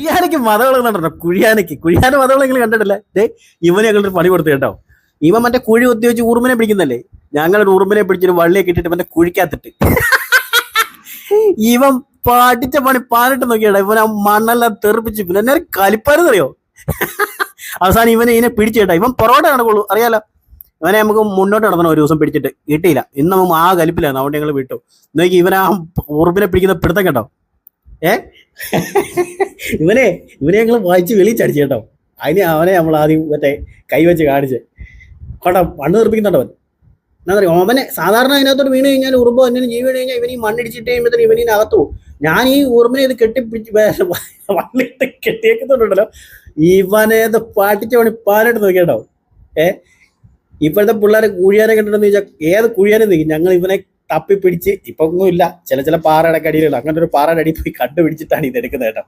കുഴിയാനയ്ക്ക് മതകൾ കണ്ടോ കുഴിയാനയ്ക്ക്. കുഴിയാന മതകളെങ്കിലും കണ്ടിട്ടില്ല? ദേ ഇവന് ഞങ്ങളൊരു പണി കൊടുത്തു കേട്ടോ. ഇവൻ മറ്റേ കുഴി കുത്തി വെച്ച് ഉറുമ്പിനെ പിടിക്കുന്നല്ലേ? ഞങ്ങളൊരു ഉറുമ്പിനെ പിടിച്ചൊരു വള്ളിയൊക്കെ ഇട്ടിട്ട് മറ്റേ കുഴിക്കാത്തിട്ട് ഇവൻ പഠിച്ച പണി പാലിട്ട് നോക്കിയാടാ. ഇവൻ ആ മണ്ണെല്ലാം തെറിപ്പിച്ച് പിന്നെ എന്നെ കലിപ്പാരെന്നറിയോ അവസാനം ഇവനെ ഇതിനെ പിടിച്ചു കേട്ടാ. ഇവൻ പൊറോട്ട നടക്കുള്ളൂ. അറിയാലോ? ഇവനെ നമുക്ക് മുന്നോട്ട് നടത്തണം ഒരു ദിവസം പിടിച്ചിട്ട്. കിട്ടിയില്ല. ഇന്ന് ആ കലിപ്പിലായിരുന്നു. അതുകൊണ്ട് ഞങ്ങൾ വിട്ടു. നോക്കി ഇവൻ ആ ഉറുപ്പിനെ പിടിക്കുന്ന പിടുത്തം കേട്ടോ. ഏ? ഇവനെ ഇവനെ ഞങ്ങൾ വായിച്ച് വെളിച്ചടിച്ചു കേട്ടോ. അതിന് അവനെ നമ്മൾ ആദ്യം മറ്റേ കൈവച്ച് കാണിച്ച്. കേട്ടോ മണ്ണ് നിർപ്പിക്കുന്നുണ്ടോ അവൻ. എന്താ പറയുക അവനെ സാധാരണ അതിനകത്തോട്ട് വീണ് കഴിഞ്ഞാൽ ഉറുമ്പോ എന്നെ ജീവി കഴിഞ്ഞാൽ ഇവനീ മണ്ണിടിച്ചിട്ട് കഴിയുമ്പോഴത്തേന് ഇവനീ അകത്തു. ഞാൻ ഈ ഉറുമ്പിനെ ഇത് കെട്ടിപ്പിടിച്ച് വള്ളിട്ട് കെട്ടിയേക്കുന്നുണ്ടല്ലോ. ഇവനെ ഇത് പാട്ടിച്ച് പണി പാലിട്ട് നോക്കിയാട്ടോ ഏ? ഇപ്പോഴത്തെ പിള്ളേരെ കുഴിയാനെ കണ്ടിട്ടെന്ന് ചോദിച്ചാൽ ഏത് കുഴിയാനെ നീക്കി ഞങ്ങൾ ഇവനെ തപ്പി പിടിച്ച് ഇപ്പൊ ഒന്നുമില്ല ചില ചില പാറയുടെ അടിയിലുള്ള അങ്ങനെ ഒരു പാറയുടെ അടിയിൽ പോയി കണ്ടുപിടിച്ചിട്ടാണ് ഇത് എടുക്കുന്നത് കേട്ടോ.